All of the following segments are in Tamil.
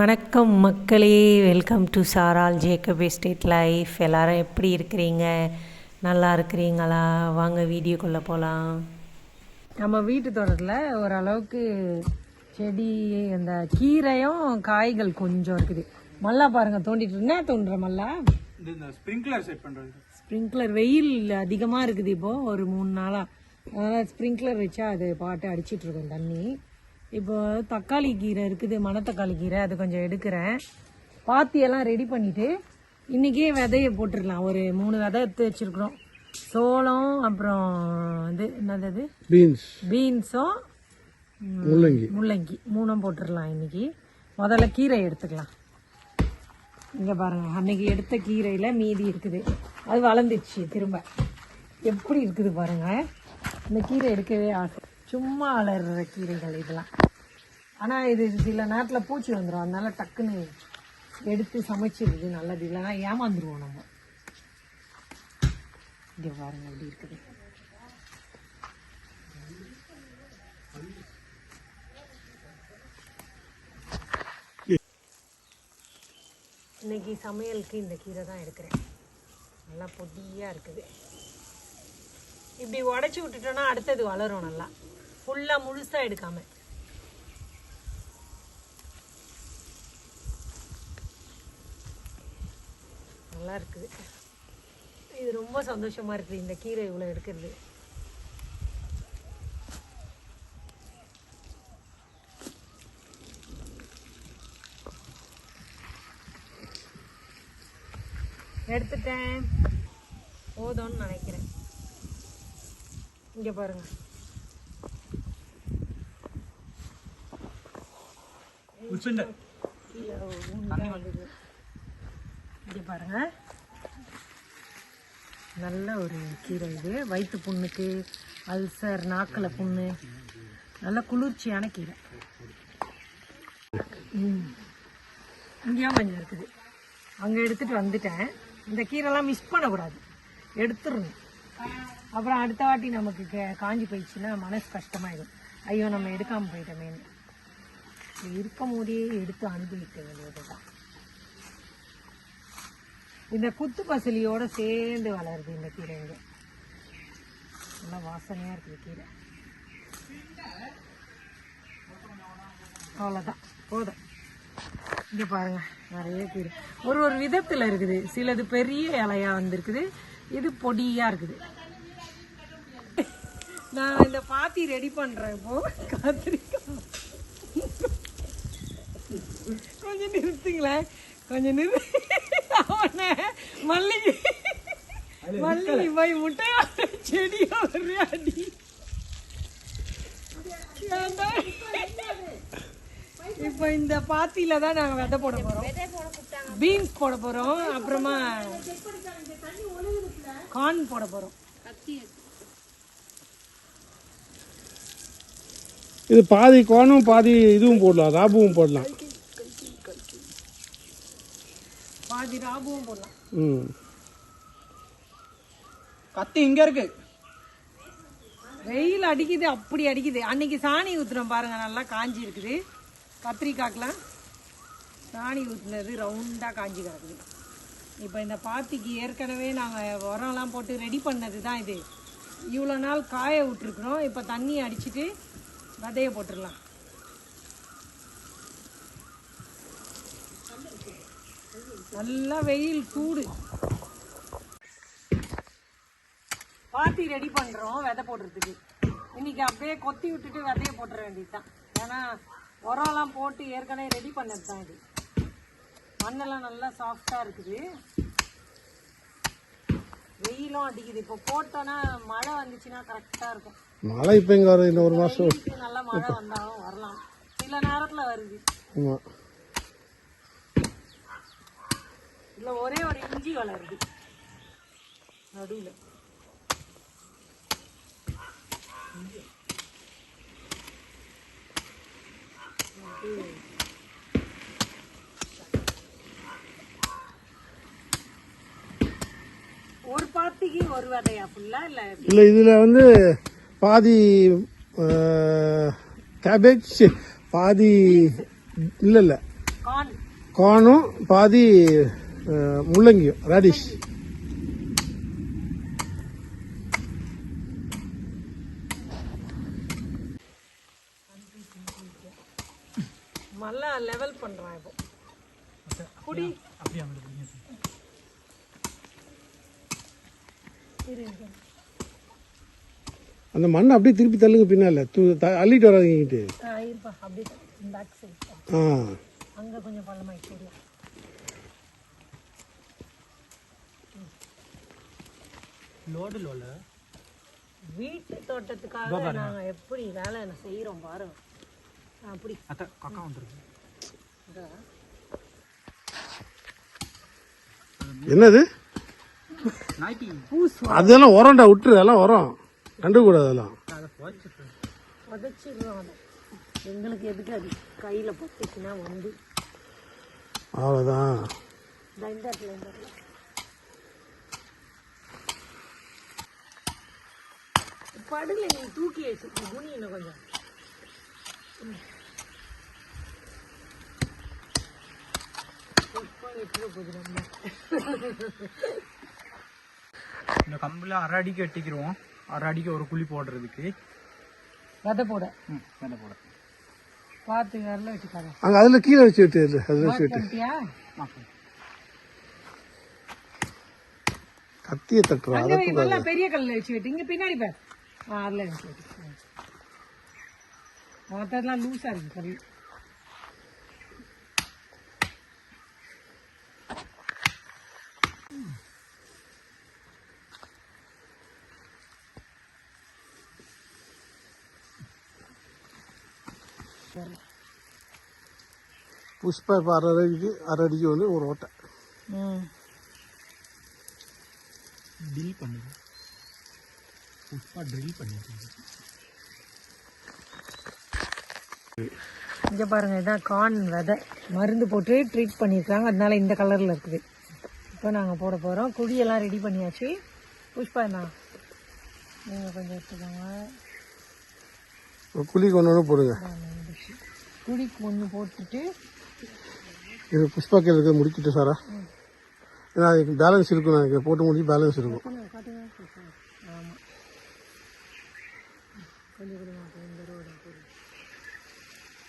வணக்கம் மக்களே. வெல்கம் டு சாரால் ஜேக்கப் எஸ்டேட் லைஃப் எல்லாரும் எப்படி இருக்கிறீங்க? நல்லா இருக்கிறீங்களா? வாங்க வீடியோக்குள்ளே போகலாம் நம்ம வீட்டு தோட்டத்தில் ஓரளவுக்கு செடி அந்த கீரையும் காய்கள் கொஞ்சம் இருக்குது. மல்லா பாருங்க தோண்டிட்டு இருந்தா தோன்ற மல்லா? ஸ்ப்ரிங்க்லர் செட் பண்றது. ஸ்ப்ரிங்க்லர் வெயில் அதிகமாக இருக்குது இப்போ ஒரு மூணு நாளாக அதனால் ஸ்ப்ரிங்க்லர் வச்சா அது பாட்டு அடிச்சிட்டு இருக்கோம் தண்ணி. இப்போ தக்காளி கீரை இருக்குது மணத்தக்காளி கீரை அது கொஞ்சம் எடுக்கிறேன். பாத்தியெல்லாம் ரெடி பண்ணிட்டு இன்றைக்கே விதைய போட்டுடலாம். ஒரு மூணு விதை எடுத்து வச்சிருக்கிறோம். சோளம் அப்புறம் இது என்னது பீன்ஸ் பீன்ஸும் முள்ளங்கி. முள்ளங்கி. மூணும் போட்டுடலாம் இன்னைக்கு. முதல்ல கீரை எடுத்துக்கலாம். இங்கே பாருங்க அன்னைக்கு எடுத்த கீரையில் மீதி இருக்குது. அது வளர்ந்துச்சு திரும்ப. எப்படி இருக்குது பாருங்க. இந்த கீரை எடுக்கவே ஆசை. சும்மா வளர்ற கீரைகள் இதெல்லாம். ஆனால் இது சில நேரத்தில் பூச்சி வந்துடும் அதனால டக்குன்னு எடுத்து சமைச்சிருது நல்லது. இல்லைன்னா ஏமாந்துருவோம் நம்ம. இங்கே பாருங்க எப்படி இருக்குது. இன்னைக்கு சமையலுக்கு இந்த கீரை தான் எடுக்கிறேன். நல்லா பொடியாக இருக்குது. இப்படி உடச்சி விட்டுட்டோன்னா அடுத்தது வளரும் நல்லா. ஃபுல்லாக முழுசாக எடுக்காமல் நல்லா இருக்குது இது ரொம்ப சந்தோஷமா இருக்குது இந்த கீரை இவ்வளோ எடுக்கிறது. எடுத்துட்டேன். போதும்னு நினைக்கிறேன். இங்க பாருங்க. உச்சுண்ட. இங்கே பாருங்க. நல்ல ஒரு கீரை இது. வயிற்று புண்ணுக்கு அல்சர் நாக்கில் புண்ணு. நல்ல குளிர்ச்சியான கீரை. ம். இங்கேயும் கொஞ்சம் இருக்குது. அங்கே எடுத்துட்டு வந்துட்டேன். இந்த கீரைலாம் மிஸ் பண்ணக்கூடாது. எடுத்துடணும். அப்புறம் அடுத்த வாட்டி நமக்கு கே- காஞ்சி போயிடுச்சுன்னா மனசு கஷ்டமாயிடும். ஐயோ நம்ம எடுக்காமல் போயிட்டோமேன்னு. இருக்கும் போதே எடுத்து அனுபவிக்க வேண்டியது தான் இந்த குத்து பசலியோட சேர்ந்து வளருது இந்த கீரை இங்க நல்லா வாசனையா இருக்குது கீரை. அவ்வளோதான் போதும். இங்க பாருங்க நிறைய கீரை. ஒரு ஒரு விதத்துல இருக்குது. சிலது பெரிய இலையா வந்திருக்குது. இது பொடியா இருக்குது. நான் இந்த பாத்தி ரெடி பண்றேன் இப்போ. காத்திரிக்கா கொஞ்சம் நிறுத்துங்களேன். கொஞ்சம் நிறு அவனை மல்லிகை மல்லிகை போய் முட்டையா செடியா அடி. இப்போ இந்த பாத்தியில தான் நாங்க விதை போட போறோம். பீன்ஸ் போட போறோம். அப்புறமா கார்ன் போட போறோம். இது பாதி கோணும் பாதி இதுவும் போடலாம் ராபுவும் போடலாம். பாதி ராபுவும் போடலாம். ம். கத்தி இங்க இருக்கு. வெயில் அடிக்குது அப்படி அடிக்குது. அன்னைக்கு சாணி ஊத்துறோம் பாருங்க நல்லா காஞ்சி இருக்குது. கத்திரிக்காய்க்கெலாம் சாணி ஊத்துனது ரவுண்டாக காஞ்சி கிடக்குது. இப்போ இந்த பாத்திக்கு ஏற்கனவே நாங்கள் உரம்லாம் போட்டு ரெடி பண்ணது தான் இது. இவ்வளோ நாள் காய விட்டுருக்குறோம். இப்போ தண்ணி அடிச்சிட்டு விதைய போட்டுடலாம். நல்லா வெயில் சூடு. பாத்தி ரெடி பண்றோம் விதை போடுறதுக்கு. இன்னைக்கு அப்படியே கொத்தி விட்டுட்டு விதைய போட்டுற வேண்டியதுதான். ஏன்னா உரம்லாம் போட்டு ஏற்கனவே ரெடி பண்ணது தான் இது. மண்ணெல்லாம் நல்லா சாஃப்டா இருக்குது. வெயிலும் அடிக்குது. இப்போ போட்டோன்னா மழை வந்துச்சுன்னா கரெக்டா இருக்கும். மழை இப்போ இங்கே வரும் இந்த ஒரு மாதம் நல்லா மழை வந்தாலும் வரலாம். சில நேரத்துல வருது. ஆமாம் இல்ல ஒரே ஒரு இஞ்சி வளருது. நடுவுல. ஒரு பாத்திக்கு ஒரு விதையா ஃபுல்லா இல்ல? இல்லை இதில் வந்து பாதி கேபேஜ் பாதி இல்லை இல்லை. கார்ன் கார்னும் பாதி அஹ், முள்ளங்கியும் ரேடிஷ் நல்லா லெவல் பண்றான் இப்போ. குடி. அப்படியே. அந்த மண்ணை அப்படியே திருப்பி தள்ளுங்க பின்னால. தூ த- அள்ளிட்டு வராதீங்கிட்டு ஆ, இருப்பா அப்படியே பேக் சைட் ஆ அங்க கொஞ்சம் பள்ளமாயிட்டு தெரியும் லோடு லோல வீட்டு தோட்டத்துக்காக நாங்க எப்படி வேலை செய்யறோம் பாருங்க. அப்படி அத்த கக்கா வந்துருக்கு. என்னது? அதெல்லாம் உரம்டா விட்டுரு அதெல்லாம் உரம். கண்டுக்கூடாது அதெல்லாம் அதை போச்சு உதச்சிடுறோம் அதை. எங்களுக்கு எதுக்கு அது? கையில பட்டுச்சுன்னா வந்து. அவ்வளோதான் இந்த இந்த இடத்துல இந்த இடத்துல படுல நீ தூக்கி வச்சு குனி இன்னும் கொஞ்சம்? இந்த கம்பில் அரை அடிக்கு வெட்டிக்கிறோம் அரை அடிக்கு ஒரு குழி போடுறதுக்கு. விதை போட. ம் வேலை போட. பார்த்து வரல வச்சுக்காத. அங்கே அதில் கீழே வச்சு விட்டு அதில் அதில் வச்சு விட்டு. கத்தியை தட்டுறா அங்க அதை வை, நல்லா பெரிய கல்ல வச்சு வெட்டு. இங்க பின்னாடி பார். ஆ, அதுல வச்சு வெட்டு மொத்தம்லாம் லூஸா இருக்கு கல் புஷ்பா இப்போ அரை அடிக்கு அரை அடிக்கு வந்து ஒரு ஓட்டை ம் ட்ரில் பண்ணுது புஷ்பா ட்ரில் பண்ணிட்டு இங்க பாருங்க இதான் கார்ன் விதை. மருந்து போட்டு ட்ரீட் பண்ணியிருக்காங்க. அதனால இந்த கலர்ல இருக்குது. இப்போ நாங்க போட போறோம். குழியெல்லாம் ரெடி பண்ணியாச்சு. புஷ்பா என்ன? நீங்க கொஞ்சம் எடுத்துக்கோங்க. ஒரு குழிக்கு ஒன்று ஒன்று போடுங்க. குழிக்கு ஒன்று போட்டுட்டு இது புஷ்பா கீழே இருக்க முடிக்கிட்டு சாரா. ஏன்னா அதுக்கு பேலன்ஸ் இருக்கும் நினைக்கிறேன். போட்டு முடிச்சு பேலன்ஸ் இருக்கும் காட்டுங்க ஆமா கொஞ்சம் கொஞ்சமா போடு, இந்த ரோடு போடு.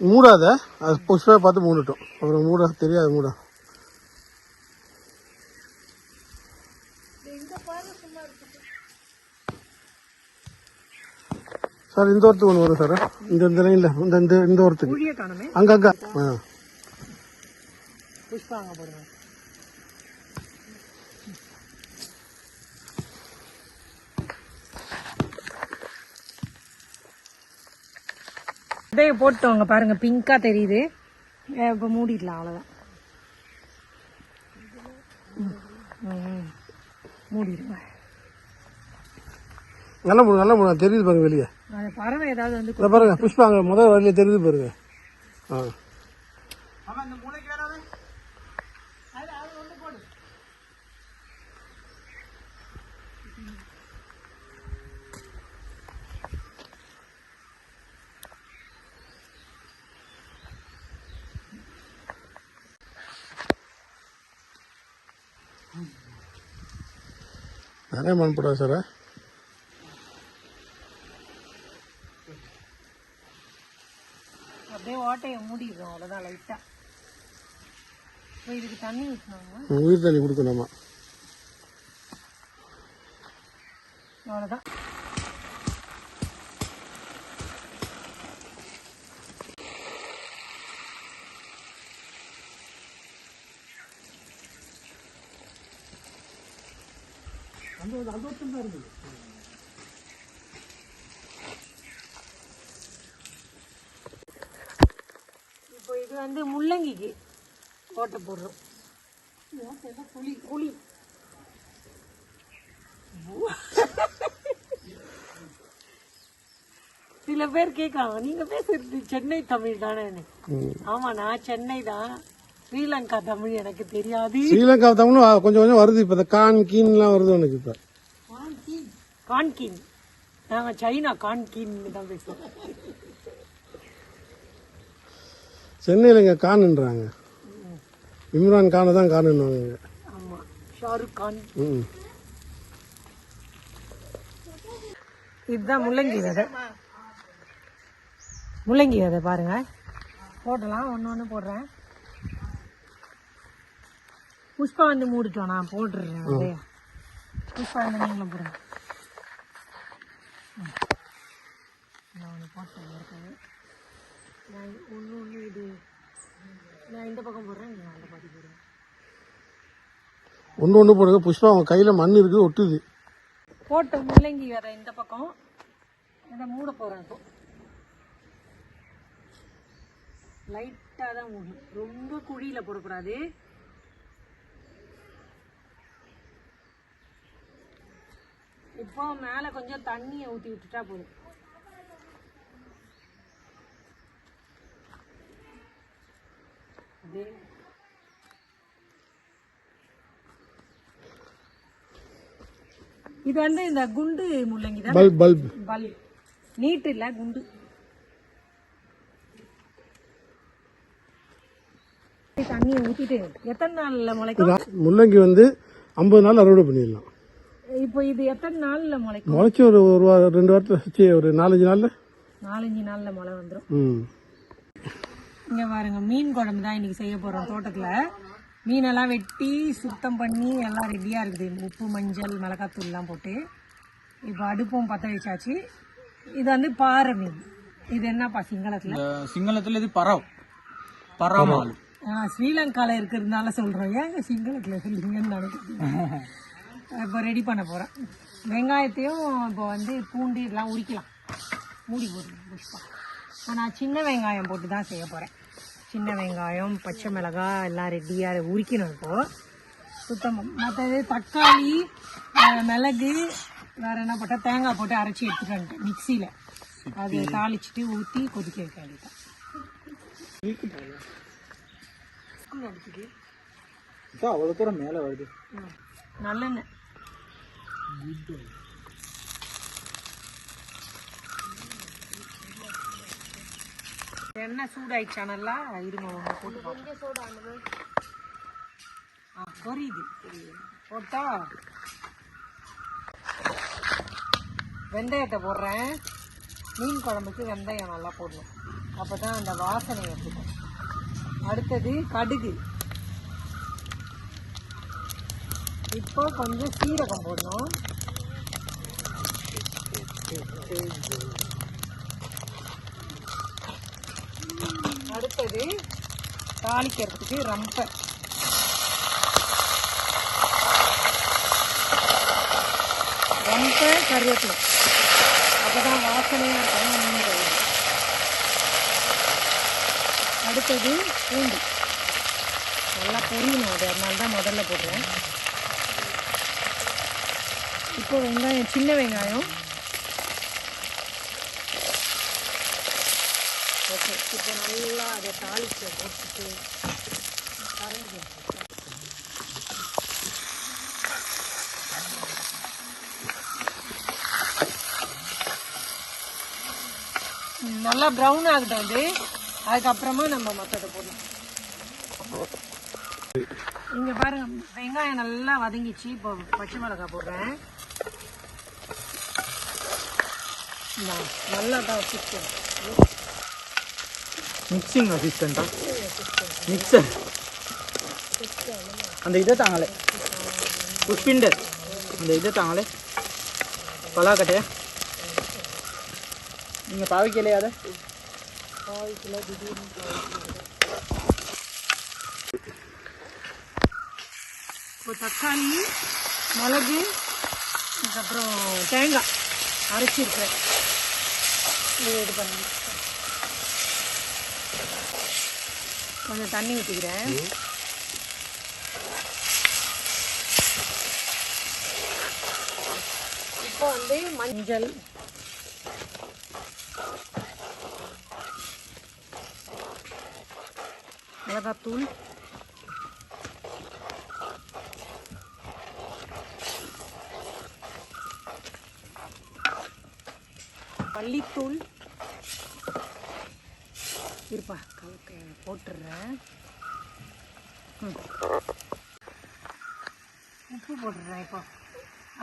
மூடாத. அது புஷ்பா பார்த்து மூடட்டும். அப்புறம் மூட தெரியாது மூட. சார் இந்த ஒருத்துக்கு ஒன்று வரும் சார். இந்த இந்த லைனில் இந்த இந்த இந்த ஒருத்துக்கு. குழியை காணுமே. அங்கே அங்கே. ஆ. புஷ்பா அங்க போடுங்க. விதைய போட்டோங்க பாருங்க பிங்கா தெரியுது. இப்ப மூடிடலாம் அவ்வளவுதான். மூடிடுங்க. நல்லா மூடு நல்லா மூடு தெரியுது பாருங்க வெளியே. பறவை ஏதாவது வந்து பாருங்க புஷ்பா அங்கே முதல் வழியில் தெரியுது பாருங்க. ஆ. மண் போடாது சார்? அப்படியே ஓட்டையை மூடிடுறோம் அவ்வளவுதான் லைட்டா இப்போ இதுக்கு தண்ணி உயிர் தண்ணி கொடுக்கணுமா? அவ்வளோதான் இப்போ இது வந்து முள்ளங்கிக்கு ஓட்டை போடுறோம். புளி புளி. சில பேர் கேட்காங்க நீங்க பேசுறது சென்னை தமிழ் தானே ஆமா நான் சென்னை தான். ஸ்ரீலங்கா தமிழ் எனக்கு தெரியாது. ஸ்ரீலங்கா தமிழும் ஆ, கொஞ்சம் கொஞ்சம் வருது இப்போ இந்த கான் கீன்லாம் வருது எனக்கு இப்போ. கான்கின். நாங்க சைனா கான்கின் தான் பேசுவோம். சென்னையில் இங்கே கான்ன்றாங்க. இம்ரான் கானை தான் காணுன்னு ஆமாம் ஷாருக் கான். ம் இதுதான் முள்ளங்கி விதை. முள்ளங்கி விதை பாருங்க. போடலாம். ஒன்று ஒன்று போடுறேன். புஷ்பா வந்து மூடிட்டோம். நான் போட்டுடுறேன் புஷ்பா வந்து நீங்களும் போடுங்க ம். நான் போட்டேன் ஏற்கனவே. நான் ஒன்று ஒன்று இது நான் இந்த பக்கம் போடுறேன் நீங்கள் அந்த பக்கம் போடுங்க. ஒன்று ஒன்று போடுங்க. புஷ்பா அவன் கையில் மண் இருக்குது ஒட்டுது. போட்ட முள்ளங்கி விதை இந்த பக்கம். இதை மூட போகிறேன் இப்போ. லைட்டாக தான் மூடணும் ரொம்ப குழியில் போடக்கூடாது. இப்போ மேலே கொஞ்சம் தண்ணியை ஊற்றி விட்டுட்டா போதும். அப்படியே இது வந்து இந்த குண்டு முள்ளங்கி தான். பல்ப் பல்ப் பல். நீட் இல்ல குண்டு. தண்ணியை ஊத்திட்டு எத்தனை நாள்ல முளைக்கும்? முள்ளங்கி வந்து ஐம்பது நாள் அறுவடை பண்ணிடலாம். இப்போ இது எத்தனை நாள்ல முளைக்கும்? முளைச்சி ஒரு ஒரு ரெண்டு வாரத்தில் ஒரு நாலஞ்சு நாளில். நாலஞ்சு நாள்ல முளை வந்துடும் ம். இங்க பாருங்க மீன் குழம்பு தான் இன்னைக்கு செய்ய போறோம் தோட்டத்துல. மீனெல்லாம் வெட்டி சுத்தம் பண்ணி எல்லாம் ரெடியா இருக்குது. உப்பு மஞ்சள் மிளகாத்தூள் எல்லாம் போட்டு. இப்போ அடுப்பும் பற்ற வச்சாச்சு. இது வந்து பாறை மீன். இது என்னப்பா சிங்களத்துல? சிங்களத்துல இது பறவ். பறமால் ஆ, ஸ்ரீலங்கால இருக்கிறதுனால சொல்றோம். ஏங்க சிங்களத்துல சொல்றீங்கன்னு நினைக்கிறேன். இப்போ ரெடி பண்ண போறேன். வெங்காயத்தையும் இப்போ வந்து பூண்டு இதெல்லாம் உரிக்கலாம். மூடி போடுங்க புஷ்பா. நான் சின்ன வெங்காயம் போட்டு தான் செய்ய போறேன். சின்ன வெங்காயம் பச்சை மிளகாய் எல்லாம் ரெடியாக உரிக்கணும் இப்போ. சுத்தம் மற்றது தக்காளி மிளகு வேற என்ன போட்டா தேங்காய் போட்டு அரைச்சி எடுத்துட்டு வந்துட்டேன் மிக்சியில். அது தாளிச்சிட்டு ஊற்றி கொதிக்க வைக்க வேண்டியதான் அவ்வளவு தூரம் மேல வருது. நல்லெண்ணெய். எண்ணெய் சூடாயிடுச்சா நல்லா? இருங்க ஒன்று போட்டு பார்ப்போம். ஆ பொரியுது. போட்டா? வெந்தயத்தை போடுறேன். மீன் குழம்புக்கு வெந்தயம் நல்லா போடணும். அப்போ தான் அந்த வாசனை எடுத்துக்கும். அடுத்தது கடுகு. இப்போ கொஞ்சம் சீரகம் போடணும். அடுத்தது தாளிக்கிறதுக்கு ரொம்ப. ரொம்ப கருவேப்பிலை. அப்பதான் வாசனையாக இருக்கும் மீன் அடுத்தது பூண்டு. நல்லா பொரியணும் அது அதனால தான் முதல்ல போடுறேன். இப்போ வெங்காயம் சின்ன வெங்காயம் ஓகே இப்போ நல்லா அதை தாளிச்சு போட்டுட்டு கரைஞ்சி நல்லா ப்ரௌன் ஆகட்டும் அது. அதுக்கப்புறமா நம்ம மற்றதை போடணும் இங்கே பாருங்க வெங்காயம் நல்லா வதங்கிச்சு. இப்போ பச்சை மிளகாய் போடுறேன். நல்லா தான் வச்சுக்கோ. மிக்சிங் அசிஸ்டண்டா மிக்சர் அந்த இதை தாங்களே. புஷ்பிண்டர் அந்த இதை தாங்களே. பலாக்கட்டையா? நீங்கள் பாவிக்கலையா அதை? இப்போ தக்காளி மிளகு அதுக்கப்புறம் தேங்காய் அரைச்சிருக்கேன் இது இது பண்ணி கொஞ்சம் தண்ணி ஊற்றிக்கிறேன் இப்போ வந்து மஞ்சள். மிளகாத்தூள். மல்லித்தூள். போட்டுடுறேன் உப்பு போட்டுடுறேன் இப்போ.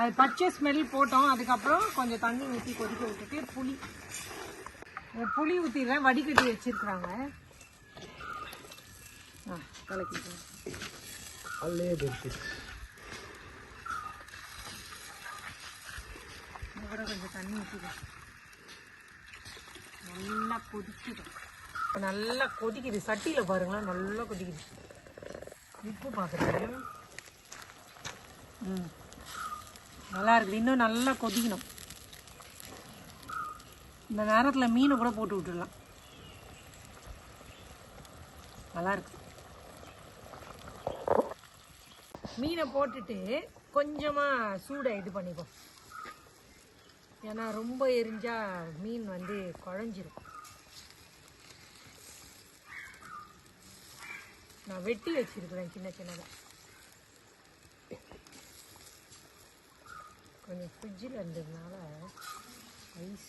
அது பச்சை ஸ்மெல் போட்டோம். அதுக்கப்புறம் கொஞ்சம் தண்ணி ஊற்றி கொதிக்க விட்டுட்டு புளி. புளி ஊற்றிடுறேன் வடிகட்டி வச்சிருக்கிறாங்க. ஆ கலக்கிட்டேன் கூட கொஞ்சம் தண்ணி ஊற்றிடும் நல்லா கொதிக்குது. நல்லா கொதிக்குது. சட்டியில் பாருங்களேன் நல்லா கொதிக்குது. உப்பு பார்க்குறேன் ம். நல்லா இருக்குது. இன்னும் நல்லா கொதிக்கணும். இந்த நேரத்தில் மீனை கூட போட்டு விட்டுடலாம். நல்லாயிருக்கு மீனை போட்டுட்டு கொஞ்சமாக சூடை இது பண்ணிப்போம். ஏன்னா ரொம்ப எரிஞ்சால் மீன் வந்து குழஞ்சிரும். நான் வெட்டி வச்சிருக்கிறேன் சின்ன சின்னதாக கொஞ்சம் ஃப்ரிட்ஜில் இருந்ததுனால ஐஸ்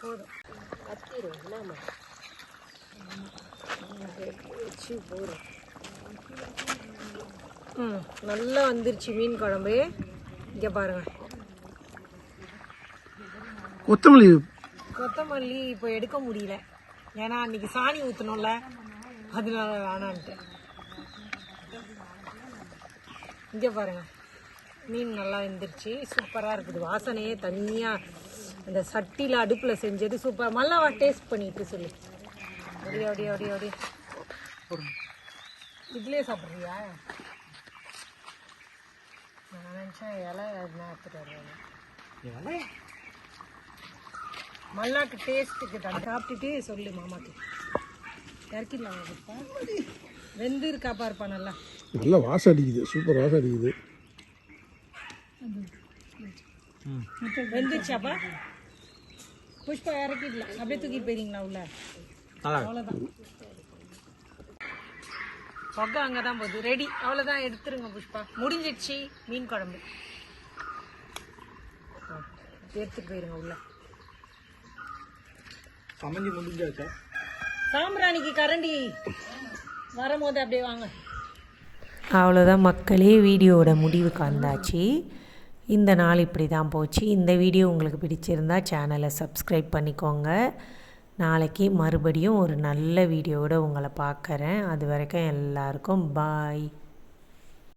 போதும். கத்திரும் இல்லாம. வச்சு போதும். ம் நல்லா வந்துருச்சு மீன் குழம்பு. இங்கே பாருங்க. கொத்தமல்லி. கொத்தமல்லி இப்போ எடுக்க முடியல. ஏன்னா அன்னைக்கு சாணி ஊற்றணும்ல அதனால வேணான்ட்டு. இங்கே பாருங்க. மீன் நல்லா வெந்துருச்சு. சூப்பராக இருக்குது. வாசனையே தனியாக அந்த சட்டியில் அடுப்பில் செஞ்சது சூப்பர் மல்லாவா டேஸ்ட் பண்ணிட்டு சொல்லு. அப்படியே அப்படியே அப்படியே அப்படியே இதுலேயே சாப்பிட்றியா? நான் நினச்சேன் இலை எதுனா எடுத்துட்டு வருவேன் மல்லாக்கு டேஸ்ட்டுக்கு தான். சாப்பிட்டுட்டு சொல்லு மாமாக்கு. இறக்கிடலாம் கொடுப்பா வெந்து இருக்கா பாருப்பா நல்லா. நல்லா வாசம் அடிக்குது. சூப்பர் வாசம் அடிக்குது. வெந்துருச்சாப்பா? புஷ்பா இறக்கிடலாம். அப்படியே தூக்கிட்டு போயிருங்களா உள்ள? நல்லா அவ்வளோதான் பொகை அங்கே தான் போகுது. ரெடி அவ்வளோதான் எடுத்துருங்க புஷ்பா. முடிஞ்சிடுச்சு. மீன் குழம்பு. எடுத்துட்டு போயிருங்க உள்ள. சமைஞ்சு முடிஞ்சாச்சா? சாம்பிராணிக்கு கரண்டி. வரும்போது அப்படியே வாங்க. அவ்வளோதான் மக்களே வீடியோவோட முடிவுக்கு வந்தாச்சு. இந்த நாள் இப்படி தான் போச்சு. இந்த வீடியோ உங்களுக்கு பிடிச்சிருந்தா சேனலை சப்ஸ்கிரைப் பண்ணிக்கோங்க. நாளைக்கு மறுபடியும் ஒரு நல்ல வீடியோவோட உங்களை பார்க்குறேன். அது வரைக்கும் எல்லாருக்கும் பாய்